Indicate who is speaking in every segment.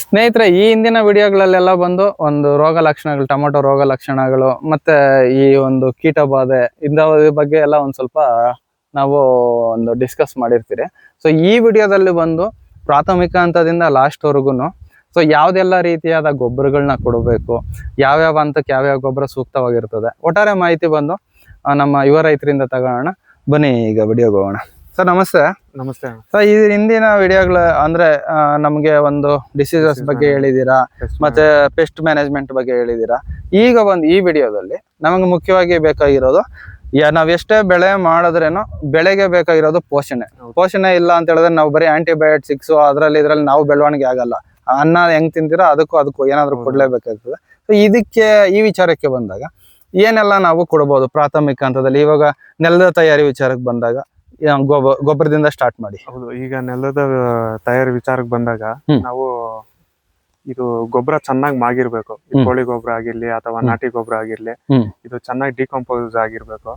Speaker 1: ಸ್ನೇಹಿತರೆ, ಈ ಹಿಂದಿನ ವಿಡಿಯೋಗಳಲ್ಲೆಲ್ಲ ಬಂದು ಒಂದು ರೋಗ ಲಕ್ಷಣಗಳು, ಟೊಮೊಟೊ ರೋಗ ಲಕ್ಷಣಗಳು, ಮತ್ತೆ ಈ ಒಂದು ಕೀಟ ಬಾಧೆ ಬಗ್ಗೆ ಎಲ್ಲ ಒಂದು ಸ್ವಲ್ಪ ನಾವು ಒಂದು ಡಿಸ್ಕಸ್ ಮಾಡಿರ್ತೀರಿ. ಸೊ ಈ ವಿಡಿಯೋದಲ್ಲಿ ಬಂದು ಪ್ರಾಥಮಿಕ ಹಂತದಿಂದ ಲಾಸ್ಟ್ ವರ್ಗು ಸೊ ಯಾವ್ದೆಲ್ಲ ರೀತಿಯಾದ ಗೊಬ್ಬರಗಳನ್ನ ಕೊಡಬೇಕು, ಯಾವ್ಯಾವ ಹಂತಕ್ಕೆ ಯಾವ್ಯಾವ ಗೊಬ್ಬರ ಸೂಕ್ತವಾಗಿರ್ತದೆ, ಒಟ್ಟಾರೆ ಮಾಹಿತಿ ಬಂದು ನಮ್ಮ ಯುವ ರೈತರಿಂದ ತಗೋಣ. ಬನ್ನಿ, ಈಗ ವಿಡಿಯೋಗೆ ಹೋಗೋಣ. ಸರ್, ನಮಸ್ತೆ.
Speaker 2: ನಮಸ್ತೆ
Speaker 1: ಸರ್ ಈ ಹಿಂದಿನ ವಿಡಿಯೋಗಳ ಅಂದ್ರೆ ನಮ್ಗೆ ಒಂದು ಡಿಸೀಸಸ್ ಬಗ್ಗೆ ಹೇಳಿದೀರಾ? ಮತ್ತೆ ಪೆಸ್ಟ್ ಮ್ಯಾನೇಜ್ಮೆಂಟ್ ಬಗ್ಗೆ ಹೇಳಿದೀರಾ? ಈಗ ಒಂದು ಈ ವಿಡಿಯೋದಲ್ಲಿ ನಮಗೆ ಮುಖ್ಯವಾಗಿ ಬೇಕಾಗಿರೋದು ಯಾ ನಾವ್ ಎಷ್ಟೇ ಬೆಳೆ ಮಾಡಿದ್ರೇನು ಬೆಳೆಗೆ ಬೇಕಾಗಿರೋದು ಪೋಷಣೆ. ಪೋಷಣೆ ಇಲ್ಲ ಅಂತ ಹೇಳಿದ್ರೆ ನಾವು ಬರೀ ಆಂಟಿಬಯೋಟಿಕ್ಸ್ ಅದ್ರಲ್ಲಿ ಇದ್ರಲ್ಲಿ ನಾವು ಬೆಳವಣಿಗೆ ಆಗಲ್ಲ. ಅನ್ನ ಹೆಂಗ್ ತಿಂತೀರಾ ಅದಕ್ಕೂ ಅದಕ್ಕೂ ಏನಾದ್ರು. ಕೊಡ್ಲೇಬೇಕಾಗ್ತದೆ ಸೊ ಇದಕ್ಕೆ ಈ ವಿಚಾರಕ್ಕೆ ಬಂದಾಗ ಏನೆಲ್ಲ ನಾವು ಕೊಡ್ಬೋದು ಪ್ರಾಥಮಿಕ ಹಂತದಲ್ಲಿ? ಇವಾಗ ನೆಲದ ತಯಾರಿ ವಿಚಾರಕ್ಕೆ ಬಂದಾಗ ಗೊಬ್ಬರದಿಂದ ಸ್ಟಾರ್ಟ್ ಮಾಡಿ.
Speaker 2: ಹೌದು ಈಗ ನೆಲದ ತಯಾರಿ ವಿಚಾರಕ್ಕೆ ಬಂದಾಗ ನಾವು ಇದು ಗೊಬ್ಬರ ಚೆನ್ನಾಗಿ ಮಾಗಿರ್ಬೇಕು. ಕೋಳಿ ಗೊಬ್ಬರ ಆಗಿರ್ಲಿ ಅಥವಾ ನಾಟಿ ಗೊಬ್ಬರ ಆಗಿರ್ಲಿ ಇದು ಚೆನ್ನಾಗಿ ಡಿಕಂಪೋಸ್ ಆಗಿರ್ಬೇಕು.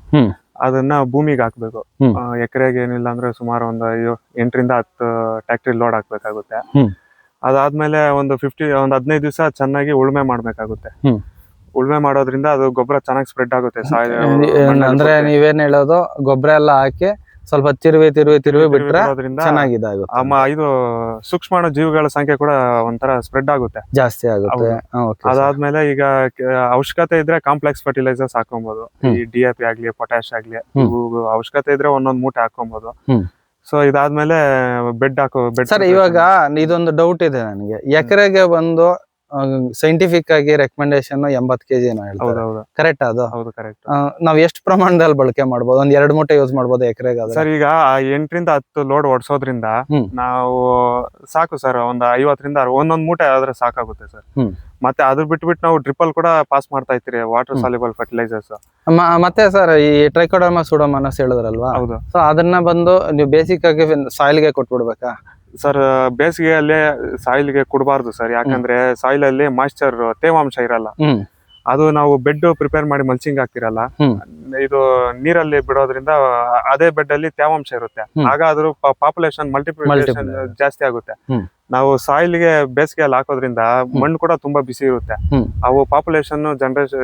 Speaker 2: ಅದನ್ನ ಭೂಮಿಗೆ ಹಾಕ್ಬೇಕು. ಎಕರೆಗೆ ಏನಿಲ್ಲ ಅಂದ್ರೆ ಸುಮಾರು ಒಂದು ಎಂಟರಿಂದ ಹತ್ತು ಟ್ಯಾಕ್ಟ್ರಿ ಲೋಡ್ ಹಾಕ್ಬೇಕಾಗುತ್ತೆ. ಅದಾದ್ಮೇಲೆ ಒಂದು ಫಿಫ್ಟಿ ಒಂದು ಹದಿನೈದು ದಿವಸ ಚೆನ್ನಾಗಿ ಉಳುಮೆ ಮಾಡ್ಬೇಕಾಗುತ್ತೆ. ಉಳುಮೆ ಮಾಡೋದ್ರಿಂದ ಅದು ಗೊಬ್ಬರ ಚೆನ್ನಾಗಿ ಸ್ಪ್ರೆಡ್ ಆಗುತ್ತೆ.
Speaker 1: ಅಂದ್ರೆ ನೀವೇನ್ ಹೇಳೋದು ಗೊಬ್ಬರ ಎಲ್ಲ ಹಾಕಿ ಸ್ವಲ್ಪ ತಿರುವೆ ತಿರುವೆ ತಿರುವೆ ಬಿಟ್ರೆ
Speaker 2: ಬಿಡೋದ್ರಿಂದ
Speaker 1: ಆ
Speaker 2: ಮ ಇದು ಸೂಕ್ಷ್ಮಾಣು ಜೀವಿಗಳ ಸಂಖ್ಯೆ ಕೂಡ ಒಂಥರ ಸ್ಪ್ರೆಡ್ ಆಗುತ್ತೆ
Speaker 1: ಜಾಸ್ತಿ ಆಗುತ್ತೆ ಹಾ, okay sir.
Speaker 2: ಅದಾದ್ಮೇಲೆ ಈಗ ಕ- ಅವಶ್ಯಕತೆ ಇದ್ರೆ ಕಾಂಪ್ಲೆಕ್ಸ್ ಫರ್ಟಿಲೈಸರ್ಸ್ ಹಾಕೊಬಹುದು
Speaker 1: ಹ್ಮ್.
Speaker 2: ಈ ಡಿ ಎ ಪಿ ಆಗ್ಲಿ ಪೊಟ್ಯಾಶ್ ಆಗ್ಲಿ
Speaker 1: ಹ್ಮ್.
Speaker 2: ಇವು ಅವಶ್ಯಕತೆ ಇದ್ರೆ ಒಂದೊಂದ್ ಮೂಟೆ ಹಾಕೊಬಹುದು
Speaker 1: ಹ್ಮ್.
Speaker 2: ಸೊ ಇದಾದ್ಮೇಲೆ ಬೆಡ್ ಹಾಕೋ ಬೆಡ್
Speaker 1: ಸರ್ ಇವಾಗ ಇದೊಂದು ಡೌಟ್ ಇದೆ ನನಗೆ ಎಕರೆಗೆ ಬಂದು ಸೈಂಟಿಫಿಕ್ ಆಗಿ ರೆಕಮೆಂಡೇಶನ್ ಎಂಬತ್ ಕೆಜಿ ಏನೋ ಹೇಳ್ತಾರೆ. ಕರೆಕ್ಟ್ ಅದು?
Speaker 2: ಹೌದು ಕರೆಕ್ಟ್
Speaker 1: ನಾವ್ ಎಷ್ಟು ಪ್ರಮಾಣದಲ್ಲಿ ಬಳಕೆ ಮಾಡಬಹುದು ಒಂದ್ ಎರಡ್ ಮೂಟೆ ಯೂಸ್ ಮಾಡಬಹುದು ಎಕರೆಗೆ
Speaker 2: ಸರ್ ಈಗ ಎಂಟರಿಂದ ಹತ್ತು ಲೋಡ್ ಓಡಿಸೋದ್ರಿಂದ ನಾವು ಸಾಕು ಸರ್ ಒಂದ್ ಐವತ್ತರಿಂದ ಒಂದೊಂದ್ ಮೂಟೆ ಆದ್ರೆ ಸಾಕಾಗುತ್ತೆ ಸರ್. ಮತ್ತೆ ಅದ್ರ ಬಿಟ್ಬಿಟ್ಟು ನಾವು ಟ್ರಿಪಲ್ ಕೂಡ ಪಾಸ್ ಮಾಡ್ತಾ ಇರ್ತೀರಿ ವಾಟರ್. ಸಾಲಿಬಲ್ ಫರ್ಟಿಲೈಸರ್ಸ್
Speaker 1: ಮತ್ತೆ ಸರ್ ಈ ಟ್ರೈಕೋಡರ್ಮಾ ಸುಡೋಮನಸ್ ಹೇಳಿದ್ರಲ್ವಾ?
Speaker 2: ಹೌದು.
Speaker 1: ಸೊ ಅದನ್ನ ಬಂದು ನೀವು ಬೇಸಿಕ್ ಆಗಿ ಸಾಯಿಲ್ಗೆ ಕೊಟ್ಬಿಡ್ಬೇಕಾ?
Speaker 2: ಸರ್ ಬೇಸಿಗೆಯಲ್ಲಿ ಸಾಯಿಲ್ಗೆ ಕೊಡಬಾರ್ದು ಸರ್ ಯಾಕಂದ್ರೆ ಸಾಯಿಲ್ ಅಲ್ಲಿ ಮಾಯಿಶ್ಚರ್ ತೇವಾಂಶ ಇರಲ್ಲ. ಅದು ನಾವು ಬೆಡ್ ಪ್ರಿಪೇರ್ ಮಾಡಿ ಮಲ್ಚಿಂಗ್ ಹಾಕ್ತಿರಲ್ಲ ಇದು ನೀರಲ್ಲಿ ಬಿಡೋದ್ರಿಂದ ಅದೇ ಬೆಡ್ ಅಲ್ಲಿ ತೇವಾಂಶ ಇರುತ್ತೆ. ಆಗ ಅದ್ರ ಪಾಪ್ಯುಲೇಷನ್ ಮಲ್ಟಿಪ್ಲಿಕೇಶನ್ ಜಾಸ್ತಿ ಆಗುತ್ತೆ. ನಾವು ಸಾಯಿಲ್ಗೆ ಬೇಸಿಗೆ ಬೇಸಿಗೆಯಲ್ಲಿ ಹಾಕೋದ್ರಿಂದ ಮಣ್ಣು ಕೂಡ ತುಂಬಾ ಬಿಸಿ ಇರುತ್ತೆ. ಅವು ಪಾಪ್ಯುಲೇಷನ್ ಜನರೇಷನ್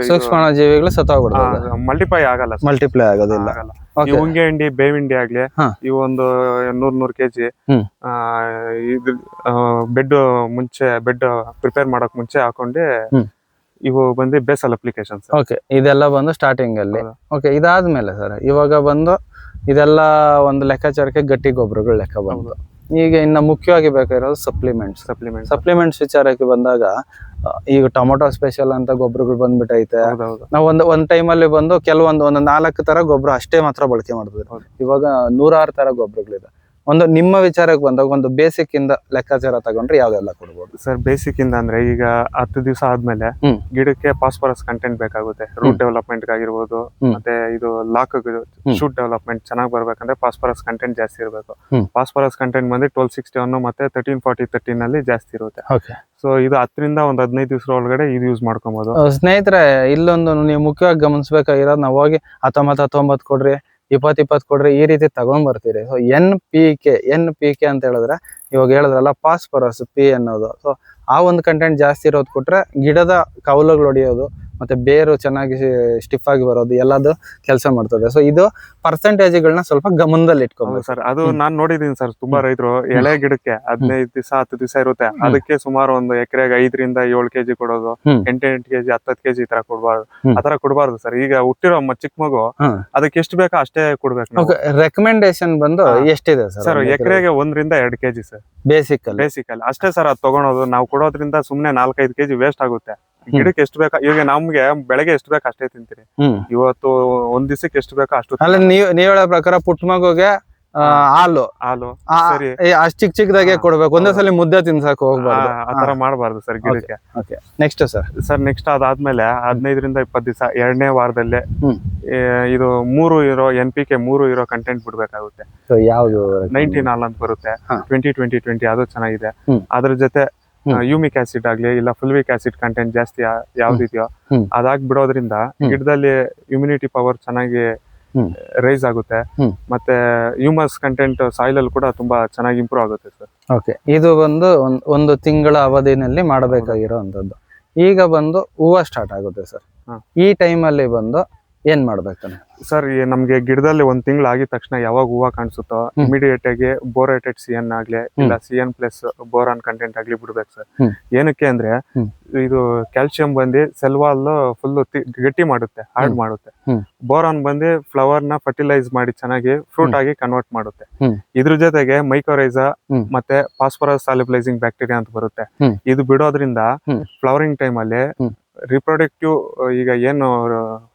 Speaker 2: ಮಲ್ಟಿಪ್ಲೈ ಆಗಲ್ಲ.
Speaker 1: ಮಲ್ಟಿಪ್ಲೈ ಆಗೋದಿಲ್ಲ.
Speaker 2: ಈ. ಉಂಗೆ ಹಿಂಡಿ ಬೇವಿಂಡಿ ಆಗ್ಲಿ
Speaker 1: ಈ
Speaker 2: ಇವು ಒಂದು ನೂರ್ ನೂರ್ ಕೆಜಿ ಬೆಡ್ ಮುಂಚೆ ಬೆಡ್ ಪ್ರಿಪೇರ್ ಮಾಡಕ್ ಮುಂಚೆ ಹಾಕೊಂಡು. ಇವು ಬಂದು ಬೇಸಲ್ ಅಪ್ಲಿಕೇಶನ್ಸ್
Speaker 1: ಓಕೆ ಇದೆಲ್ಲ ಬಂದು ಸ್ಟಾರ್ಟಿಂಗ್ ಅಲ್ಲಿ. ಓಕೆ ಇದಾದ್ಮೇಲೆ ಸರ್ ಇವಾಗ ಬಂದು ಇದೆಲ್ಲ ಒಂದು ಲೆಕ್ಕಾಚಾರಕ್ಕೆ ಗಟ್ಟಿ ಗೊಬ್ಬರಗಳು ಲೆಕ್ಕ ಬಂದು. ಈಗ ಇನ್ನ ಮುಖ್ಯವಾಗಿ ಬೇಕಾಗಿರೋದು ಸಪ್ಲಿಮೆಂಟ್ಸ್
Speaker 2: ಸಪ್ಲಿಮೆಂಟ್
Speaker 1: ಸಪ್ಲಿಮೆಂಟ್ಸ್ ವಿಚಾರಕ್ಕೆ ಬಂದಾಗ ಈಗ ಟೊಮೊಟೊ ಸ್ಪೆಷಲ್ ಅಂತ ಗೊಬ್ಬರಗಳು ಬಂದ್ಬಿಟ್ಟೈತೆ ನಾವು ಒಂದು ಒಂದ್ ಟೈಮಲ್ಲಿ ಬಂದು ಕೆಲವೊಂದು ಒಂದು ನಾಲ್ಕು ತರ ಗೊಬ್ಬರ ಅಷ್ಟೇ ಮಾತ್ರ ಬಳಕೆ
Speaker 2: ಹೌದು.
Speaker 1: ಇವಾಗ ನೂರಾರು ತರ ಗೊಬ್ಬರಗಳಿದೆ. ಒಂದು ನಿಮ್ಮ ವಿಚಾರಕ್ಕೆ ಬಂದಾಗ ಒಂದು ಬೇಸಿಕ್ ಇಂದ ಲೆಕ್ಕಾಚಾರ ತಗೊಂಡ್ರೆ ಯಾವ್ದೆಲ್ಲ ಕೊಡ್ಬೋದು?
Speaker 2: ಸರ್ ಬೇಸಿಕ್ ಇಂದ ಅಂದ್ರೆ ಈಗ ಹತ್ತು ದಿವಸ ಆದ್ಮೇಲೆ ಗಿಡಕ್ಕೆ ಫಾಸ್ಫರಸ್ ಕಂಟೆಂಟ್ ಬೇಕಾಗುತ್ತೆ. ರೂಟ್ ಡೆವಲಪ್ಮೆಂಟ್ ಆಗಿರ್ಬೋದು. ಮತ್ತೆ ಇದು ಲಾಕ್. ಶೂಟ್ ಡೆವಲಪ್ಮೆಂಟ್ ಚೆನ್ನಾಗಿ ಬರ್ಬೇಕಂದ್ರೆ ಫಾಸ್ಫರಸ್ ಕಂಟೆಂಟ್ ಜಾಸ್ತಿ ಇರಬೇಕು. ಫಾಸ್ಫರಸ್ ಕಂಟೆಂಟ್ ಬಂದ್ರೆ ಟ್ವೆಲ್ ಸಿಕ್ಸ್ಟಿ ಒನ್ ಮತ್ತೆ ತರ್ಟೀನ್ ಫಾರ್ಟಿ ತರ್ಟೀನ್ ಅಲ್ಲಿ ಜಾಸ್ತಿ ಇರುತ್ತೆ. ಸೊ ಇದು ಹತ್ತರಿಂದ ಒಂದು ಹದಿನೈದು ದಿವಸ ಒಳಗಡೆ ಇದು ಯೂಸ್ ಮಾಡ್ಕೊಬಹುದು
Speaker 1: ಸ್ನೇಹಿತರೆ ಇಲ್ಲೊಂದು ನೀವು ಮುಖ್ಯವಾಗಿ ಗಮನಿಸಬೇಕಾಗಿರೋದು ನಾವು ಹೋಗಿ ಹತ್ತೊಂಬತ್ತು ಹತ್ತೊಂಬತ್ತು ಕೊಡ್ರಿ. ಇಪ್ಪತ್ತು ಇಪ್ಪತ್ತು ಕೊಡ್ರಿ ಈ ರೀತಿ ತಗೊಂಡ್ ಬರ್ತೀರಿ so N P K N P K ಅಂತ ಹೇಳಿದ್ರೆ ಇವಾಗ ಹೇಳಿದ್ರಲ್ಲ ಫಾಸ್ಫರಸ್ ಪಿ ಅನ್ನೋದು. ಸೊ ಆ ಒಂದು ಕಂಟೆಂಟ್ ಜಾಸ್ತಿ ಇರೋದು ಕೊಟ್ರೆ ಗಿಡದ ಕವಲುಗಳು ಹೊಡಿಯೋದು ಮತ್ತೆ ಬೇರು ಚೆನ್ನಾಗಿ ಸ್ಟಿಫ್ ಆಗಿ ಬರೋದು ಎಲ್ಲದು ಕೆಲಸ ಮಾಡ್ತದೆ. ಸೊ ಇದು ಪರ್ಸೆಂಟೇಜ್ಗಳನ್ನ ಸ್ವಲ್ಪ ಗಮನದಲ್ಲಿ ಇಟ್ಕೋಬೇಕು.
Speaker 2: ಸರ್ ಅದು ನಾನು ನೋಡಿದೀನಿ ಸರ್ ತುಂಬಾ ರೈತರು ಎಳೆ ಗಿಡಕ್ಕೆ ಹದಿನೈದು ದಿವಸ ಹತ್ತು ದಿವಸ ಇರುತ್ತೆ. ಅದಕ್ಕೆ ಸುಮಾರು ಒಂದು ಎಕರೆಗೆ ಐದರಿಂದ ಏಳು ಕೆಜಿ ಕೊಡೋದು
Speaker 1: ಎಂಟು
Speaker 2: ಎಂಟು ಕೆಜಿ ಹತ್ತತ್ತು ಕೆಜಿ ಈ ತರ ಕೊಡಬಾರ್ದು.
Speaker 1: ಆ
Speaker 2: ಆತರ ಕೊಡಬಾರ್ದು ಸರ್. ಈಗ ಹುಟ್ಟಿರೋ ಚಿಕ್ಕ ಮಗು. ಅದಕ್ಕೆ ಎಷ್ಟು ಬೇಕೋ ಅಷ್ಟೇ ಕೊಡ್ಬೇಕು.
Speaker 1: ರೆಕಮೆಂಡೇಶನ್ ಬಂದು. ಎಷ್ಟಿದೆ
Speaker 2: ಸರ್? ಎಕರೆಗೆ ಒಂದರಿಂದ ಎರಡು ಕೆಜಿ ಸರ್.
Speaker 1: ಬೇಸಿಕ್
Speaker 2: ಬೇಸಿಕಲ್ ಅಷ್ಟೇ ಸರ್ ಅದು ತಗೊಳೋದು. ನಾವು ಕೊಡೋದ್ರಿಂದ ಸುಮ್ನೆ ನಾಲ್ಕೈದು ಕೆಜಿ ವೇಸ್ಟ್ ಆಗುತ್ತೆ. ಗಿಡಕ್ಕೆ ಎಷ್ಟು ಬೇಕಾ? ಈಗ ನಮ್ಗೆ ಬೆಳಗ್ಗೆ ಎಷ್ಟು ಬೇಕು ಅಷ್ಟೇ ತಿಂತೀರಿ. ಇವತ್ತು ಒಂದ್ ದಿವಸಕ್ಕೆ ಎಷ್ಟು ಬೇಕೋ ಅಷ್ಟು
Speaker 1: ಅಲ್ಲ ನೀವ್ ನೀವ್ ಹೇಳೋ ಪ್ರಕಾರ ಪುಟ್ಟ ಮಗುಗೆ ಹಾಲು.
Speaker 2: ಹಾಲು ಸರಿ.
Speaker 1: ಅಷ್ಟ್ ಚಿಕ್ಕ ಚಿಕ್ಕದಾಗೆ ಕೊಡ್ಬೇಕು. ಒಂದೇ ಸಲ ಮುದ್ದೆ ತಿನ್ಸಕ್ ಹೋಗ್ಬಾರ್ದು.
Speaker 2: ಆ- ಆತರ ಮಾಡಬಾರ್ದು ಸರ್ ಗಿಡಕ್ಕೆ.
Speaker 1: Next sir.
Speaker 2: ಸರ್ ನೆಕ್ಸ್ಟ್ ಅದಾದ್ಮೇಲೆ ಹದಿನೈದರಿಂದ ಇಪ್ಪತ್ತು ದಿವಸ ಎರಡನೇ ವಾರದಲ್ಲೇ ಇದು ಮೂರು ಇರೋ ಎನ್ ಪಿ ಕೆ ಮೂರು ಇರೋ ಕಂಟೆಂಟ್ ಬಿಡ್ಬೇಕಾಗುತ್ತೆ.
Speaker 1: ಯಾವ್ದು?
Speaker 2: ನೈನ್ಟೀನ್ ಹಾಲ್ ಅಂತ ಬರುತ್ತೆ. ಟ್ವೆಂಟಿ ಟ್ವೆಂಟಿ ಟ್ವೆಂಟಿ ಅದು ಚೆನ್ನಾಗಿದೆ. ಅದ್ರ ಜೊತೆ. ಯೂಮಿಕ್ ಆಸಿಡ್ ಆಗ್ಲಿ ಇಲ್ಲ ಫುಲ್ವಿಕ್ ಆಸಿಡ್ ಕಂಟೆಂಟ್ ಜಾಸ್ತಿ ಯಾವ್ದಿದೆಯೋ
Speaker 1: ಅದಾಗ್ಬಿಡೋದ್ರಿಂದ
Speaker 2: ಅದಾಗ್ ಬಿಡೋದ್ರಿಂದ ಗಿಡದಲ್ಲಿ ಇಮ್ಯುನಿಟಿ ಪವರ್ ಚೆನ್ನಾಗಿ. ರೈಸ್ ಆಗುತ್ತೆ. ಮತ್ತೆ ಹ್ಯೂಮಸ್ ಕಂಟೆಂಟ್ ಸಾಯಿಲ್ ಅಲ್ಲಿ ಕೂಡ ತುಂಬಾ ಚೆನ್ನಾಗಿ ಇಂಪ್ರೂವ್ ಆಗುತ್ತೆ ಸರ್.
Speaker 1: ಓಕೆ. ಇದು ಬಂದು ಒಂದ್- ತಿಂಗಳ ಅವಧಿನಲ್ಲಿ ಮಾಡಬೇಕಾಗಿರೋವಂಥದ್ದು. ಈಗ ಬಂದು ಹೂವು ಸ್ಟಾರ್ಟ್ ಆಗುತ್ತೆ ಸರ್. ಈ ಟೈಮಲ್ಲಿ ಬಂದು ಏನ್ ಮಾಡ್ಬೇಕು
Speaker 2: ಸರ್ ಈ ನಮ್ಗೆ ಗಿಡದಲ್ಲಿ ಒಂದ್ ತಿಂಗಳು ಆಗಿದ ತಕ್ಷಣ ಯಾವಾಗ ಹೂವ ಕಾಣಿಸುತ್ತೋ. ಇಮಿಡಿಯೇಟ್ ಆಗಿ ಬೋರೇಟೆಡ್ ಸಿ ಎನ್ ಆಗ್ಲಿ ಇಲ್ಲ C N plus boron content ಆಗ್ಲಿ ಬಿಡ್ಬೇಕು ಸರ್ ಏನಕ್ಕೆ ಅಂದ್ರೆ ಇದು ಕ್ಯಾಲ್ಸಿಯಂ ಬಂದು ಸೆಲ್ವಾಲ್ ಫುಲ್ ಗಟ್ಟಿ ಮಾಡುತ್ತೆ ಹಾರ್ಡ್ ಮಾಡುತ್ತೆ. ಬೋರಾನ್ ಬಂದು ಫ್ಲವರ್ನ ಫರ್ಟಿಲೈಸ್ ಮಾಡಿ ಚೆನ್ನಾಗಿ ಫ್ರೂಟ್ ಆಗಿ ಕನ್ವರ್ಟ್ ಮಾಡುತ್ತೆ. ಇದ್ರ ಜೊತೆಗೆ ಮೈಕೋರೈಸಾ. ಮತ್ತೆ ಫಾಸ್ಫರಸ್ ಸಾಲಿಬಲೈಸಿಂಗ್ ಬ್ಯಾಕ್ಟೀರಿಯಾ ಅಂತ ಬರುತ್ತೆ ಇದು ಬಿಡೋದ್ರಿಂದ. ಫ್ಲವರಿಂಗ್ ಟೈಮ್ ಅಲ್ಲಿ. ರಿಪ್ರೊಡಕ್ಟಿವ್ ಈಗ ಏನು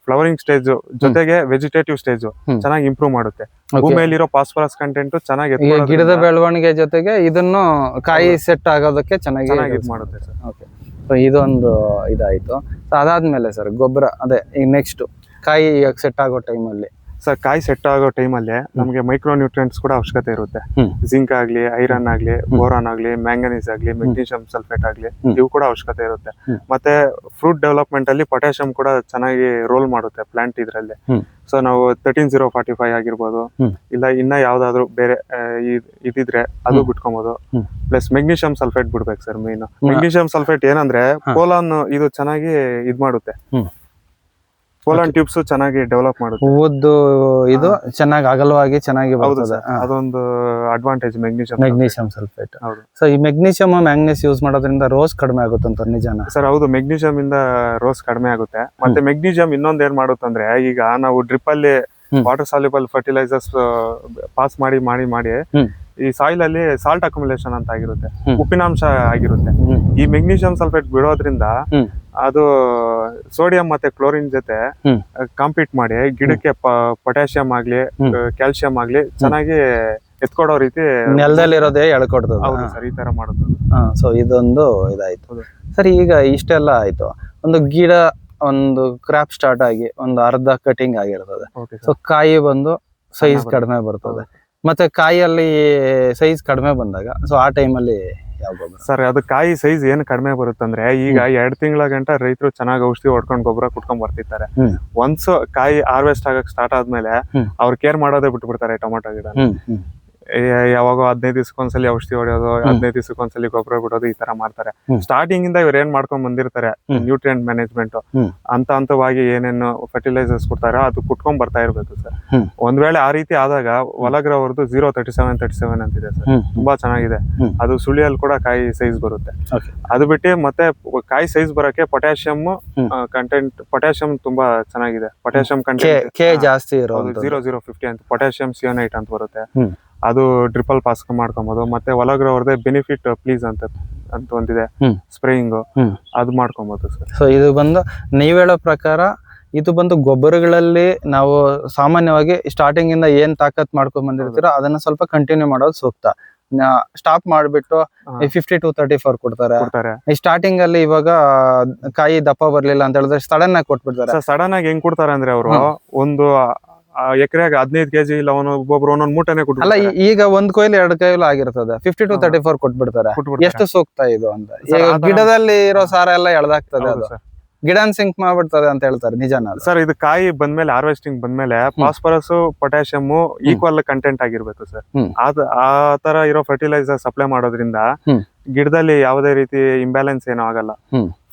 Speaker 2: ಫ್ಲವರಿಂಗ್ ಸ್ಟೇಜ್ ಜೊತೆಗೆ ವೆಜಿಟೇಟಿವ್ ಸ್ಟೇಜ್ ಚೆನ್ನಾಗಿ ಇಂಪ್ರೂವ್ ಮಾಡುತ್ತೆ. ಭೂಮಿಯಲ್ಲಿರೋ ಫಾಸ್ಫರಸ್ ಕಂಟೆಂಟ್ ಚೆನ್ನಾಗಿ
Speaker 1: ಗಿಡದ ಬೆಳವಣಿಗೆ ಜೊತೆಗೆ ಇದನ್ನು ಕಾಯಿ ಸೆಟ್ ಆಗೋದಕ್ಕೆ ಚೆನ್ನಾಗಿ
Speaker 2: ಮಾಡುತ್ತೆ ಸರ್.
Speaker 1: ಓಕೆ ಸೊ ಇದೊಂದು ಇದಾಯ್ತು. ಸೊ ಅದಾದ್ಮೇಲೆ ಸರ್ ಗೊಬ್ಬರ ಅದೇ ಈಗ ನೆಕ್ಸ್ಟ್ ಕಾಯಿ ಸೆಟ್ ಆಗೋ ಟೈಮಲ್ಲಿ
Speaker 2: ಸರ್ ಕಾಯಿ ಸೆಟ್ ಆಗೋ ಟೈಮಲ್ಲಿ ನಮಗೆ ಮೈಕ್ರೋ ನ್ಯೂಟ್ರಿಯೆಂಟ್ಸ್ ಕೂಡ ಅವಶ್ಯಕತೆ ಇರುತ್ತೆ. ಜಿಂಕ್ ಆಗ್ಲಿ ಐರನ್ ಆಗ್ಲಿ ಬೋರಾನ್ ಆಗ್ಲಿ ಮ್ಯಾಂಗನೀಸ್ ಆಗ್ಲಿ ಮೆಗ್ನೀಷಿಯಂ ಸಲ್ಫೇಟ್ ಆಗ್ಲಿ. ಇವು ಕೂಡ ಅವಶ್ಯಕತೆ ಇರುತ್ತೆ. ಮತ್ತೆ ಫ್ರೂಟ್ ಡೆವಲಪ್ಮೆಂಟ್ ಅಲ್ಲಿ ಪೊಟ್ಯಾಷಿಯಂ ಕೂಡ ಚೆನ್ನಾಗಿ ರೋಲ್ ಮಾಡುತ್ತೆ ಪ್ಲಾಂಟ್ ಇದರಲ್ಲಿ. ಸೊ ನಾವು ತರ್ಟೀನ್ ಜೀರೋ ಫಾರ್ಟಿ ಫೈವ್ ಆಗಿರ್ಬೋದು. ಇಲ್ಲ ಇನ್ನ ಯಾವ್ದಾದ್ರು ಬೇರೆ ಇದಿದ್ರೆ ಅದು
Speaker 1: ಬಿಟ್ಕೊಬಹುದು.
Speaker 2: ಪ್ಲಸ್ ಮೆಗ್ನೀಷಿಯಂ ಸಲ್ಫೇಟ್ ಬಿಡ್ಬೇಕು ಸರ್ ಮೇನ್ ಮೆಗ್ನೀಷಿಯಂ ಸಲ್ಫೇಟ್ ಏನಂದ್ರೆ. ಪೋಲಾನ್ ಇದು ಚೆನ್ನಾಗಿ ಇದ್ ಮಾಡುತ್ತೆ ಪೋಲಾನ್ ಟ್ಯೂಬ್ಸ್ ಚೆನ್ನಾಗಿ ಡೆವಲಪ್ ಮಾಡುತ್ತೆ.
Speaker 1: ಹೂವದ್ದು ಇದು ಚೆನ್ನಾಗಿ ಅಗಲವಾಗಿ ಚೆನ್ನಾಗಿ ಬರ್ತದೆ.
Speaker 2: ಅದೊಂದು ಅಡ್ವಾಂಟೇಜ್ ಮೆಗ್ನೀಷಿಯಂ
Speaker 1: ಮೆಗ್ನೀಷಿಯಂ ಸಲ್ಫೇಟ್
Speaker 2: ಹೌದು.
Speaker 1: ಸೊ ಈ ಮೆಗ್ನೀಷಿಯಂ ಮ್ಯಾಂಗ್ನೀಸ್ ಯೂಸ್ ಮಾಡೋದ್ರಿಂದ ರೋಸ್ ಕಡಿಮೆ ಆಗುತ್ತೆ ಅಂತ ನಿಜಾನ?
Speaker 2: ಸರ್ ಹೌದು. ಮೆಗ್ನೀಷಿಯಂ ಇಂದ ರೋಸ್ ಕಡಿಮೆ ಆಗುತ್ತೆ. ಮತ್ತೆ ಮೆಗ್ನೀಷಿಯಂ ಇನ್ನೊಂದ್ ಏನ್ ಮಾಡುತ್ತಂದ್ರೆ ಈಗ ನಾವು ಡ್ರಿಪ್ ಅಲ್ಲಿ ವಾಟರ್ ಸಾಲ್ಯುಬಲ್ ಫರ್ಟಿಲೈಸರ್ಸ್ ಪಾಸ್ ಮಾಡಿ ಮಾಡಿ ಮಾಡಿ. ಈ ಸಾಯಿಲ್ ಅಲ್ಲಿ ಸಾಲ್ಟ್ ಅಕ್ಯುಮುಲೇಷನ್ ಅಂತ ಆಗಿರುತ್ತೆ. ಉಪ್ಪಿನಾಂಶ ಆಗಿರುತ್ತೆ. ಈ ಮೆಗ್ನೀಷಿಯಂ ಸಲ್ಫೇಟ್ ಬಿಡೋದ್ರಿಂದ ಅದು ಸೋಡಿಯಂ ಮತ್ತೆ ಕ್ಲೋರಿನ್ ಜೊತೆ. ಕಾಂಪೀಟ್ ಮಾಡಿ ಗಿಡಕ್ಕೆ ಪೊಟ್ಯಾಷಿಯಂ ಆಗ್ಲಿ ಕ್ಯಾಲ್ಸಿಯಂ ಆಗ್ಲಿ ಚೆನ್ನಾಗಿ ಎತ್ಕೊಡೋ ರೀತಿ
Speaker 1: ನೆಲದಲ್ಲಿರೋದೇ ಎಳ್ಕೊಡ್ತದೆ
Speaker 2: ಹೌದು ಸರ್ ಈ ತರ ಮಾಡುದು.
Speaker 1: ಸೊ ಇದೊಂದು ಇದಾಯ್ತು. ಸರಿ ಈಗ ಇಷ್ಟೆಲ್ಲ ಆಯ್ತು. ಒಂದು ಗಿಡ ಒಂದು ಕ್ರಾಪ್ ಸ್ಟಾರ್ಟ್ ಆಗಿ ಒಂದು ಅರ್ಧ ಕಟಿಂಗ್ ಆಗಿರ್ತದೆ. ಸೊ ಕಾಯಿ ಬಂದು ಸೈಜ್. ಕಡಿಮೆ ಬರ್ತದೆ. ಮತ್ತೆ ಕಾಯಿಯಲ್ಲಿ ಸೈಜ್ ಕಡಿಮೆ ಬಂದಾಗ ಸೊ ಆ ಟೈಮಲ್ಲಿ ಯಾವ ಗೊಬ್ಬರ?
Speaker 2: ಸರ್ ಅದು ಕಾಯಿ ಸೈಜ್ ಏನ್ ಕಡಿಮೆ ಬರುತ್ತಂದ್ರೆ ಈಗ ಎರಡ್ ತಿಂಗಳ ಗಂಟ ರೈತರು ಚೆನ್ನಾಗಿ ಔಷಧಿ ಹೊಡ್ಕೊಂಡ್ ಗೊಬ್ಬರ ಕುಟ್ಕೊಂಡ್ ಬರ್ತಿರ್ತಾರೆ. ಒನ್ಸ್ ಕಾಯಿ ಹಾರ್ವೆಸ್ಟ್ ಆಗಕ್ ಸ್ಟಾರ್ಟ್ ಆದ್ಮೇಲೆ. ಅವ್ರು ಕೇರ್ ಮಾಡೋದೇ ಬಿಟ್ಬಿಡ್ತಾರೆ ಟೊಮೊಟೊ ಗಿಡ ಯಾವಾಗೋ ಹದಿನೈದು ದಿವಸಕ್ಕೊಂದ್ಸಲಿ ಔಷಧಿ ಹೊಡೆಯೋದು ಹದಿನೈದು ದಿವಸಕ್ಕೊಂದ್ಸಲಿ ಗೊಬ್ಬರ ಬಿಡೋದು ಈ ತರ ಮಾಡ್ತಾರೆ. ಸ್ಟಾರ್ಟಿಂಗ್ ಇಂದ ಇವ್ರು ಏನ್ ಮಾಡ್ಕೊಂಡ್ ಬಂದಿರ್ತಾರೆ. Nutrient management. ಅಂತ ಹಂತವಾಗಿ ಏನೇನು ಫರ್ಟಿಲೈಸರ್ಸ್ ಕೊಡ್ತಾರೋ ಅದು ಕುಟ್ಕೊಂಡ್ ಬರ್ತಾ ಇರ್ಬೇಕು ಸರ್. ಒಂದ್ ವೇಳೆ ಆ ರೀತಿ ಆದಾಗ ಹೊಲಗ್ರವ್ರದ್ದು zero thirty seven thirty seven ಅಂತಿದೆ ಸರ್. ತುಂಬಾ ಚೆನ್ನಾಗಿದೆ. ಅದು ಸುಳಿಯಲ್ಲಿ ಕೂಡ ಕಾಯಿ ಸೈಜ್ ಬರುತ್ತೆ. ಅದು ಬಿಟ್ಟು ಮತ್ತೆ ಕಾಯಿ ಸೈಜ್ ಬರಕ್ಕೆ ಪೊಟ್ಯಾಷಿಯಂ ಕಂಟೆಂಟ್ ಪೊಟ್ಯಾಷಿಯಂ ತುಂಬಾ ಚೆನ್ನಾಗಿದೆ. ಪೊಟ್ಯಾಷಿಯಂ ಕಂಟೆಂಟ್
Speaker 1: ಕೆ ಜಾಸ್ತಿ
Speaker 2: ಜೀರೋ ಜೀರೋ ಫಿಫ್ಟಿ ಅಂತ. ಪೊಟ್ಯಾಷಿಯಂ ಸಿಯೋನೈಟ್ ಅಂತ ಬರುತ್ತೆ. ಅದು ಟ್ರಿಪಲ್ ಪಾಸ್ ಮಾಡ್ಕೊಬೋದು. ಮತ್ತೆ ಒಳಗ್ರವ್ರದೇ ಬೆನಿಫಿಟ್ ಪ್ಲೀಸ್ ಅಂತ ಅಂತ ಒಂದಿದೆ. ಸ್ಪ್ರೇಯಿಂಗ್ ಅದು ಮಾಡ್ಕೊಬೋದು ಸರ್
Speaker 1: ಸೊ ಇದು ಬಂದು ನೀವು ಹೇಳೋ ಪ್ರಕಾರ ಇದು ಬಂದು ಗೊಬ್ಬರಗಳಲ್ಲಿ ನಾವು ಸಾಮಾನ್ಯವಾಗಿ ಸ್ಟಾರ್ಟಿಂಗ್ ಇಂದ ಏನ್ ತಾಕತ್ ಮಾಡ್ಕೊಂಡ್ ಬಂದಿರ್ತೀರೋ ಅದನ್ನ ಸ್ವಲ್ಪ ಕಂಟಿನ್ಯೂ ಮಾಡೋದು ಸೂಕ್ತ. ಸ್ಟಾಪ್ ಮಾಡ್ಬಿಟ್ಟು. ಫಿಫ್ಟಿ ಟು ತರ್ಟಿ ಫೋರ್ ಕೊಡ್ತಾರೆ.
Speaker 2: ಕೊಡ್ತಾರೆ.
Speaker 1: ಈ ಸ್ಟಾರ್ಟಿಂಗ್ ಅಲ್ಲಿ ಇವಾಗ ಕಾಯಿ ದಪ್ಪ ಬರ್ಲಿಲ್ಲ ಅಂತ ಹೇಳಿದ್ರೆ ಸಡನ್ ಆಗಿ ಕೊಟ್ಬಿಡ್ತಾರೆ.
Speaker 2: ಸಡನ್ ಆಗಿ ಹೆಂಗ್ ಕೊಡ್ತಾರೆ ಅಂದ್ರೆ ಅವರು ಒಂದು ಎಕರೆಗೆ ಹದಿನೈದು ಕೆಜಿ ಇಲ್ಲ ಅವನು ಒಬ್ಬೊಬ್ರು ಒಂದೊಂದು ಮೂಟನೆ
Speaker 1: ಅಲ್ಲ ಈಗ ಒಂದ್ ಕೊಯ್ಲು ಎರಡು ಕೊಯ್ಲು ಆಗಿರ್ತದೆ. Fifty two. ತರ್ಟಿ ಫೋರ್ ಕೊಟ್ಬಿಡ್ತಾರೆ. ಎಷ್ಟು ಸೂಕ್ತ ಇದು ಅಂತ? ಗಿಡದಲ್ಲಿ ಇರೋ ಸಾರ ಎಲ್ಲ ಎಳ್ದಾಗ್ತದೆ ಅದು. ಗಿಡನ್ ಸಿಂಕ್ ಮಾಡ್ಬಿಡ್ತದೆ ಅಂತ ಹೇಳ್ತಾರೆ ನಿಜಾನ
Speaker 2: ಸರ್ ಇದು ಕಾಯಿ ಬಂದ್ಮೇಲೆ ಹಾರ್ವೆಸ್ಟಿಂಗ್ ಬಂದ್ಮೇಲೆ ಫಾಸ್ಫರಸ್ ಪೊಟ್ಯಾಷಿಯಂ ಈಕ್ವಲ್ ಕಂಟೆಂಟ್ ಆಗಿರ್ಬೇಕು ಸರ್. ಆ ತರ ಇರೋ ಫರ್ಟಿಲೈಸರ್ ಸಪ್ಲೈ ಮಾಡೋದ್ರಿಂದ ಗಿಡದಲ್ಲಿ ಯಾವುದೇ ರೀತಿ ಇಂಬ್ಯಾಲೆನ್ಸ್ ಏನೂ ಆಗಲ್ಲ.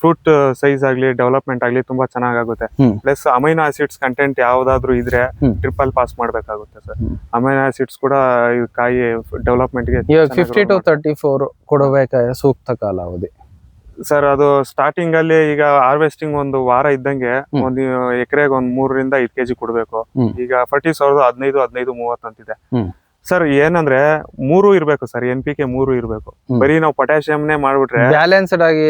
Speaker 2: ಫ್ರೂಟ್ ಸೈಜ್ ಆಗ್ಲಿ ಡೆವಲಪ್ಮೆಂಟ್ ಆಗ್ಲಿ ತುಂಬಾ ಚೆನ್ನಾಗಾಗುತ್ತೆ
Speaker 1: ಹ್ಮ್.
Speaker 2: ಪ್ಲಸ್ ಅಮೈನೋ ಆಸಿಡ್ಸ್ ಕಂಟೆಂಟ್ ಯಾವ್ದಾದ್ರು ಇದ್ರೆ. ಟ್ರಿಪಲ್ ಪಾಸ್ ಮಾಡ್ಬೇಕಾಗುತ್ತೆ ಸರ್. ಅಮೈನೋ ಆಸಿಡ್ಸ್ ಕೂಡ ಕಾಯಿ
Speaker 1: ಡೆವಲಪ್ಮೆಂಟ್ಗೆ ಫಿಫ್ಟಿ ಟು ತರ್ಟಿ ಫೋರ್ ಕೊಡಬೇಕಾದ ಸೂಕ್ತ ಕಾಲಾವಧಿ
Speaker 2: ಸರ್ ಅದು ಸ್ಟಾರ್ಟಿಂಗ್ ಅಲ್ಲಿ ಈಗ ಹಾರ್ವೆಸ್ಟಿಂಗ್ ಒಂದು ವಾರ ಇದ್ದಂಗೆ. ಒಂದು ಎಕರೆಗೆ ಒಂದ್ ಮೂರರಿಂದ ಐದ್ ಕೆಜಿ ಕೊಡ್ಬೇಕು ಈಗ ಫರ್ಟಿ ಸಾವಿರದ ಹದಿನೈದು ಹದಿನೈದು ಮೂವತ್ತು ಅಂತಿದೆ
Speaker 1: ಹ್ಮ್.
Speaker 2: ಸರ್ ಏನಂದ್ರೆ ಮೂರು ಇರ್ಬೇಕು ಸರ್ ಎನ್ ಪಿ ಕೆ ಮೂರು ಇರ್ಬೇಕು. ಬರೀ ನಾವು ಪೊಟ್ಯಾಷಿಯಂನೇ ಮಾಡ್ಬಿಟ್ರೆ
Speaker 1: ಬ್ಯಾಲೆನ್ಸ್ಡ್ ಆಗಿ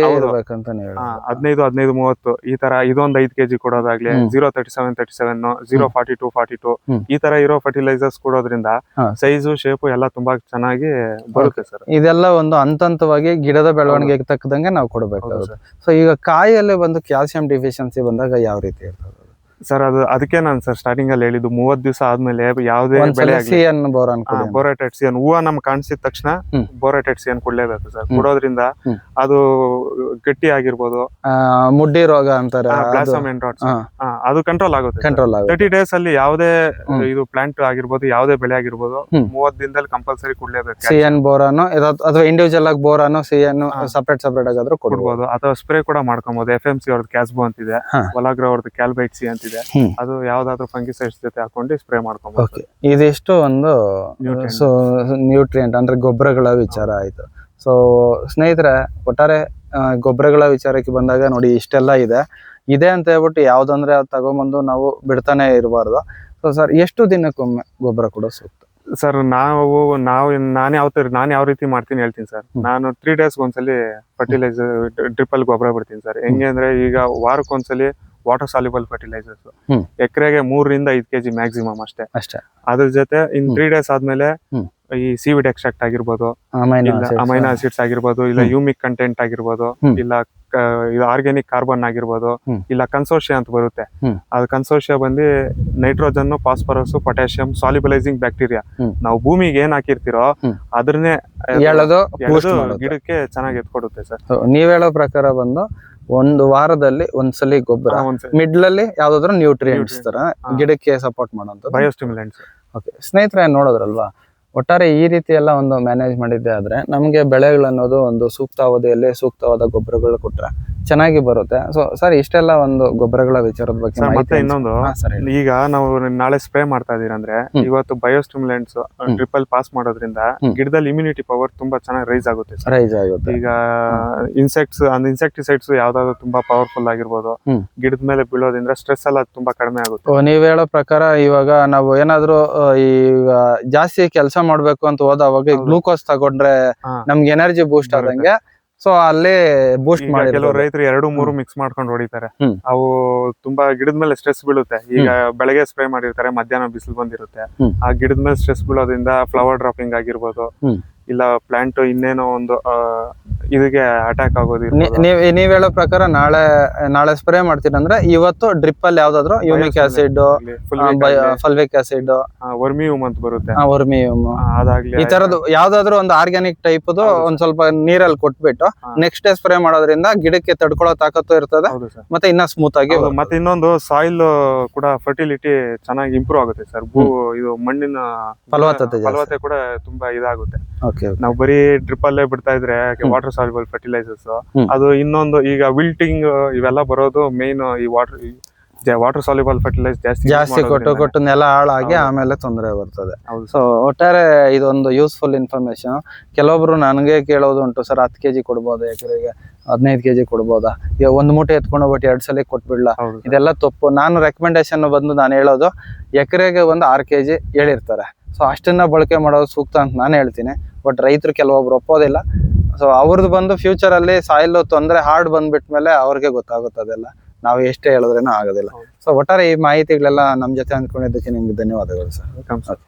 Speaker 2: ಹದಿನೈದು ಹದಿನೈದು ಮೂವತ್ತು ಈ ತರ ಇದೊಂದ್ ಐದ್ KG ಕೊಡೋದಾಗ್ಲಿ. Zero thirty seven thirty seven zero forty two forty two. ಈ ತರ ಇರೋ ಫರ್ಟಿಲೈಸರ್ಸ್ ಕೊಡೋದ್ರಿಂದ. ಸೈಜು ಶೇಪು ಎಲ್ಲ ತುಂಬಾ ಚೆನ್ನಾಗಿ ಬರುತ್ತೆ ಸರ್.
Speaker 1: ಇದೆಲ್ಲ ಒಂದು ಹಂತ ಹಂತವಾಗಿ ಗಿಡದ ಬೆಳವಣಿಗೆಗೆ ತಕ್ಕದಂಗೆ ನಾವು
Speaker 2: ಕೊಡಬೇಕು
Speaker 1: ಸೊ ಈಗ ಕಾಯಿಯಲ್ಲಿ ಬಂದು ಕ್ಯಾಲ್ಸಿಯಂ ಡಿಫಿಷಿಯನ್ಸಿ ಬಂದಾಗ ಯಾವ ರೀತಿ ಇರ್ತದೆ?
Speaker 2: ಸರ್ ಅದು ಅದಕ್ಕೆ ನಾನು ಸರ್ ಸ್ಟಾರ್ಟಿಂಗ್ ಅಲ್ಲಿ ಹೇಳಿದ್ದು ಮೂವತ್ ದಿವಸ ಆದ್ಮೇಲೆ ಯಾವುದೇ ಬೆಳೆ
Speaker 1: ಸಿ ಅನ್ನು ಬೋರಾನ್ ಕೊಡಿ
Speaker 2: ಬೋರಟೆಟ್ಸಿಯನ್ ಹೂವ ನಮ್ಗೆ ಕಾಣಿಸಿದ ತಕ್ಷಣ
Speaker 1: ಹ್ಮ್.
Speaker 2: ಬೋರಟೆಟ್ಸಿಯನ್ ಕೊಡ್ಲೇಬೇಕು ಸರ್. ಕೊಡೋದ್ರಿಂದ ಅದು ಗಟ್ಟಿ ಆಗಿರ್ಬೋದು
Speaker 1: ಮುಡ್ಡಿ ರೋಗ ಅಂತಾರೆ.
Speaker 2: ಅದು ಕಂಟ್ರೋಲ್ ಆಗುತ್ತೆ
Speaker 1: ಕಂಟ್ರೋಲ್ ಆಗುತ್ತೆ.
Speaker 2: ತರ್ಟಿ ಡೇಸ್ ಅಲ್ಲಿ ಯಾವುದೇ ಇದು ಪ್ಲಾಂಟ್ ಆಗಿರ್ಬೋದು ಯಾವುದೇ ಬೆಳೆ ಆಗಿರ್ಬೋದು. ಮೂವತ್ ದಿನದಲ್ಲಿ ಕಂಪಲ್ಸರಿ ಕೊಡ್ಲೇಬೇಕು.
Speaker 1: ಸಿ ಎನ್ ಬೋರಾನು ಅಥವಾ ಇಂಡಿವಿಜುವಲ್ ಆಗಿ boron C N separate separate ಆಗಾದ್ರೂ ಕೊಡ್ಬೋದು.
Speaker 2: ಅಥವಾ ಸ್ಪ್ರೇ ಕೂಡ ಮಾಡ್ಕೊಬಹುದು ಎಫ್ ಎಂ ಸಿ ಅವ್ರದ್ದು ಕ್ಯಾಸ್ಬೋ ಅಂತಿದೆ. ಒಲಾಗ್ರ ಅವ್ರದ್ದು ಕ್ಯಾಲ್ಬೈಟ್ಸಿ ಅಂತಿದೆ.
Speaker 1: ಹ್ಮ್.
Speaker 2: ಅದು ಯಾವ್ದಾದ್ರು ಫಂಗಿಸೈಡ್ಸ್ ಜೊತೆ ಹಾಕೊಂಡು ಸ್ಪ್ರೇ ಮಾಡ್ಕೊಂಡು
Speaker 1: ಓಕೆ ಇದಿಷ್ಟು ಒಂದು. ಸೊ ನ್ಯೂಟ್ರಿಯೆಂಟ್ ಅಂದ್ರೆ ಗೊಬ್ಬರಗಳ ವಿಚಾರ ಆಯ್ತು. ಸೊ ಸ್ನೇಹಿತರೆ ಒಟ್ಟಾರೆ ಗೊಬ್ಬರಗಳ ವಿಚಾರಕ್ಕೆ ಬಂದಾಗ ನೋಡಿ ಇಷ್ಟೆಲ್ಲ ಇದೆ. ಇದೆ ಅಂತ ಹೇಳ್ಬಿಟ್ಟು ಯಾವ್ದಂದ್ರೆ ಅದು ತಗೊಂಬಂದು ನಾವು ಬಿಡ್ತಾನೆ ಇರಬಾರ್ದು. ಸೊ ಸರ್ ಎಷ್ಟು ದಿನಕ್ಕೊಮ್ಮೆ ಗೊಬ್ಬರ ಕೂಡ ಸೂಕ್ತ?
Speaker 2: ಸರ್ ನಾವು ನಾವು ನಾನು ಯಾವ ತರ ನಾನು ಯಾವ ರೀತಿ ಮಾಡ್ತೀನಿ ಹೇಳ್ತೀನಿ ಸರ್ ನಾನು ತ್ರೀ ಡೇಸ್ ಒಂದ್ಸಲಿ ಫರ್ಟಿಲೈಸರ್ ಟ್ರಿಪಲ್ ಗೊಬ್ಬರ ಬಿಡ್ತೀನಿ ಸರ್ ಹೆಂಗೆ ಅಂದ್ರೆ ಈಗ ವಾರಕ್ಕೊಂದ್ಸಲಿ ವಾಟರ್ ಸಾಲ್ಯುಬಲ್ ಫರ್ಟಿಲೈಸರ್ಸ್. ಎಕರೆಗೆ ಮೂರರಿಂದ ಐದು ಕೆಜಿ ಮ್ಯಾಕ್ಸಿಮಮ್ ಅಷ್ಟೇ.
Speaker 1: ಅಷ್ಟೇ.
Speaker 2: ಅದ್ರ ಜೊತೆ ಇನ್ ತ್ರೀ ಡೇಸ್ ಆದ್ಮೇಲೆ ಈ ಸಿವಿಡ್ ಎಕ್ಸ್ಟ್ರಾಕ್ಟ್ ಆಗಿರ್ಬೋದು
Speaker 1: ಅಮೈನೋ
Speaker 2: ಆಸಿಡ್ಸ್ ಆಗಿರ್ಬೋದು ಇಲ್ಲ ಯೂಮಿಕ್ ಕಂಟೆಂಟ್ ಆಗಿರ್ಬೋದು ಇಲ್ಲ ಆರ್ಗ್ಯಾನಿಕ್ ಕಾರ್ಬನ್ ಆಗಿರ್ಬೋದು ಇಲ್ಲ ಕನ್ಸೋರ್ಷಿಯ ಅಂತ ಬರುತ್ತೆ. ಅದು ಕನ್ಸೋರ್ಷಿಯ ಬಂದು nitrogen phosphorus potassium solubilizing bacteria. ನಾವು ಭೂಮಿಗೆ ಏನ್ ಹಾಕಿರ್ತಿರೋ
Speaker 1: ಅದನ್ನೇ.
Speaker 2: ಗಿಡಕ್ಕೆ ಚೆನ್ನಾಗಿ ಎತ್ಕೊಡುತ್ತೆ ಸರ್.
Speaker 1: ನೀವ್ ಹೇಳೋ ಪ್ರಕಾರ ಬಂದು ಒಂದು ವಾರದಲ್ಲಿ ಒಂದ್ಸಲಿ ಗೊಬ್ಬರ. ಮಿಡ್ಲ್ ಅಲ್ಲಿ ಯಾವ್ದಾದ್ರು ನ್ಯೂಟ್ರಿಯೆಂಟ್ಸ್ ತರ ಗಿಡಕ್ಕೆ ಸಪೋರ್ಟ್ ಮಾಡೋದು
Speaker 2: ಬಯೋಸ್ಟಿಮ್ಯುಲೆಂಟ್ಸ್
Speaker 1: ಓಕೆ ಸ್ನೇಹಿತರೆ ನೋಡೋದ್ರಲ್ವಾ? ಒಟ್ಟಾರೆ ಈ ರೀತಿ ಎಲ್ಲ ಒಂದು ಮ್ಯಾನೇಜ್ ಮಾಡಿದ್ದೆ ಆದ್ರೆ ನಮಗೆ ಬೆಳೆಗಳು ಅನ್ನೋದು ಒಂದು ಸೂಕ್ತ ಅವಧಿಯಲ್ಲಿ ಸೂಕ್ತವಾದ ಗೊಬ್ಬರಗಳು ಕೊಟ್ರೆ ಚೆನ್ನಾಗಿ ಬರುತ್ತೆ ಸೊ ಸರ್ ಇಷ್ಟೆಲ್ಲ ಒಂದು ಗೊಬ್ಬರಗಳ ವಿಚಾರದ ಬಗ್ಗೆ ಮಾಹಿತಿ
Speaker 2: ಮತ್ತೆ ಇನ್ನೊಂದು
Speaker 1: ಹಾ, ಸರ್ ಹೇಳಿ.
Speaker 2: ಈಗ ನಾವು ನಾಳೆ ಸ್ಪ್ರೇ ಮಾಡ್ತಾ ಇದೀರ ಅಂದ್ರೆ
Speaker 1: ಹ್ಮ್.
Speaker 2: ಇವತ್ತು ಬಯೋಸ್ಟಿಮ್ಯುಲೆಂಟ್ಸ್ ಟ್ರಿಪಲ್ ಪಾಸ್ ಮಾಡೋದ್ರಿಂದ
Speaker 1: ಹ್ಮ್.
Speaker 2: ಗಿಡದಲ್ಲಿ ಇಮ್ಯುನಿಟಿ ಪವರ್ ತುಂಬಾ ಚೆನ್ನಾಗಿ ರೈಸ್ ಆಗುತ್ತೆ ಸರ್
Speaker 1: ರೈಸ್ ಆಗುತ್ತೆ
Speaker 2: ಈಗ ಇನ್ಸೆಕ್ಟ್ಸ್ ಅಂದ್ರೆ ಇನ್ಸೆಕ್ಟಿಸೈಡ್ಸ್ ಯಾವ್ದಾದ್ರು ತುಂಬಾ ಪವರ್ಫುಲ್ ಆಗಿರ್ಬೋದು
Speaker 1: ಹ್ಮ್.
Speaker 2: ಗಿಡದ ಮೇಲೆ ಬೀಳೋದ್ರಿಂದ ಸ್ಟ್ರೆಸ್ ಎಲ್ಲ ತುಂಬಾ ಕಡಿಮೆ ಆಗುತ್ತೆ
Speaker 1: ಓ, ನೀವ್ ಹೇಳೋ ಪ್ರಕಾರ ಇವಾಗ ನಾವು ಏನಾದ್ರು ಆ, ಈಗ ಜಾಸ್ತಿ ಕೆಲಸ ಮಾಡ್ಬೇಕು ಅಂತ ಹೋದವಾಗ
Speaker 2: ಹೌದು.
Speaker 1: ಗ್ಲೂಕೋಸ್ ತಗೊಂಡ್ರೆ. ನಮ್ಗೆ ಎನರ್ಜಿ ಬೂಸ್ಟ್. ಆದಂಗೆ ಸೊ ಅಲ್ಲಿ ಬೂಸ್ಟ್ ಮಾಡಿ
Speaker 2: ಕೆಲವು ರೈತರು ಎರಡು ಮೂರು ಮಿಕ್ಸ್ ಮಾಡ್ಕೊಂಡು ಹೊಡಿತಾರೆ. ಅವು ತುಂಬಾ ಗಿಡದ ಮೇಲೆ ಸ್ಟ್ರೆಸ್ ಬೀಳುತ್ತೆ ಈಗ ಬೆಳಗ್ಗೆ ಸ್ಪ್ರೇ ಮಾಡಿರ್ತಾರೆ ಮಧ್ಯಾಹ್ನ ಬಿಸಿಲು ಬಂದಿರುತ್ತೆ ಆ ಗಿಡದ ಮೇಲೆ ಸ್ಟ್ರೆಸ್ ಬೀಳೋದ್ರಿಂದ ಫ್ಲವರ್ ಡ್ರಾಪಿಂಗ್ ಆಗಿರ್ಬೋದು. ಇಲ್ಲ ಪ್ಲಾಂಟ್ ಇನ್ನೇನೋ ಒಂದು ಇದಕ್ಕೆ ಅಟ್ಯಾಕ್ ಆಗೋದಿಲ್ಲ.
Speaker 1: ನೀವ್ ನೀವ್ ಹೇಳೋ ಪ್ರಕಾರ ನಾಳೆ ನಾಳೆ ಸ್ಪ್ರೇ ಮಾಡ್ತೀರಂದ್ರೆ ಇವತ್ತು ಡ್ರಿಪ್ ಅಲ್ಲಿ ಯಾವ್ದಾದ್ರು ಯೂನಿಕ್ ಆಸಿಡ್ ಫಲ್ವಿಕ್ ಆಸಿಡ್
Speaker 2: ವರ್ಮಿಯೂಮ್ ಅಂತ ಬರುತ್ತೆ.
Speaker 1: ವರ್ಮಿಯೂಮ್ ಈ ತರದ್ದು ಯಾವ್ದಾದ್ರು ಒಂದು ಆರ್ಗ್ಯಾನಿಕ್ ಟೈಪ್ ಒಂದ್ ಸ್ವಲ್ಪ ನೀರಲ್ಲಿ ಕೊಟ್ಬಿಟ್ಟು ನೆಕ್ಸ್ಟ್ ಡೇ ಸ್ಪ್ರೇ ಮಾಡೋದ್ರಿಂದ ಗಿಡಕ್ಕೆ ತಡ್ಕೊಳ್ಳೋ ತಾಕತ್ತು ಇರ್ತದೆ ಮತ್ತೆ ಇನ್ನ ಸ್ಮೂತ್ ಆಗಿ
Speaker 2: ಮತ್ತೆ ಇನ್ನೊಂದು ಸಾಯಿಲ್ ಕೂಡ ಫರ್ಟಿಲಿಟಿ ಚೆನ್ನಾಗಿ ಇಂಪ್ರೂವ್ ಆಗುತ್ತೆ ಸರ್ ಭೂ ಇದು ಮಣ್ಣಿನ
Speaker 1: ಫಲವತ್ತತೆ
Speaker 2: ಫಲವತ್ತೆ ಕೂಡ ತುಂಬಾ ಇದಾಗುತ್ತೆ. ನಾವು ಬರೀ ಡ್ರಿಪ್ ಅಲ್ಲೇ ಬಿಡ್ತಾ ಇದ್ರೆ. ವಾಟರ್ ಸಾಲ್ಯುಬಲ್ ಫರ್ಟಿಲೈಸರ್ಸ್ ಅದು ಇನ್ನೊಂದು ಈಗ ವಿಲ್ಟಿಂಗ್ ಇವೆಲ್ಲ ಬರೋದು ಮೇನ್ ಈ ವಾಟರ್ ವಾಟರ್ ಸಾಲಿಬಲ್ ಫರ್ಟಿಲೈಸರ್ ಜಾಸ್ತಿ
Speaker 1: ಜಾಸ್ತಿ ಕೊಟ್ಟು. ಕೊಟ್ಟು ನೆಲ ಹಾಳಾಗಿ ಆಮೇಲೆ ತೊಂದರೆ ಬರ್ತದೆ. ಸೊ ಒಟ್ಟಾರೆ ಇದೊಂದು ಯೂಸ್ಫುಲ್ ಇನ್ಫಾರ್ಮೇಶನ್ ಕೆಲವೊಬ್ರು ನನಗೆ ಕೇಳೋದು ಉಂಟು ಸರ್ ಹತ್ತು ಕೆಜಿ ಕೊಡ್ಬೋದು? ಎಕರೆಗೆ ಹದಿನೈದು ಕೆಜಿ ಕೊಡ್ಬೋದಾ? ಈಗ ಒಂದು ಮೂಟೆ ಎತ್ಕೊಂಡು ಹೋಗ್ಬಿಟ್ಟು ಎರಡು ಸಲ ಕೊಟ್ಬಿಡ್ಲಾ? ಇದೆಲ್ಲ ತಪ್ಪು. ನಾನು ರೆಕಮೆಂಡೇಶನ್ ಬಂದು ನಾನು ಹೇಳೋದು ಎಕರೆಗೆ ಒಂದು ಆರು ಕೆ ಜಿ ಹೇಳಿರ್ತಾರೆ. ಸೊ ಅಷ್ಟನ್ನ ಬಳಕೆ ಮಾಡೋದು ಸೂಕ್ತ ಅಂತ ನಾನು ಹೇಳ್ತೀನಿ. ಬಟ್ ರೈತರು ಕೆಲವೊಬ್ರು ಒಪ್ಪೋದಿಲ್ಲ. ಸೊ ಅವ್ರದ್ದು ಬಂದು ಫ್ಯೂಚರ್ ಅಲ್ಲಿ ಸಾಯಿಲ್ ತೊಂದರೆ ಹಾರ್ಡ್ ಬಂದ್ಬಿಟ್ಮೇಲೆ ಅವ್ರಿಗೆ ಗೊತ್ತಾಗುತ್ತೆ ಅದೆಲ್ಲ ನಾವು ಎಷ್ಟೇ ಹೇಳಿದ್ರೇನೋ ಆಗೋದಿಲ್ಲ. ಸೊ ಒಟ್ಟಾರೆ ಈ ಮಾಹಿತಿಗಳೆಲ್ಲ ನಮ್ಮ ಜೊತೆ ಅಂದ್ಕೊಂಡಿದ್ದಕ್ಕೆ ನಿಮ್ಗೆ ಧನ್ಯವಾದಗಳು ಸರ್.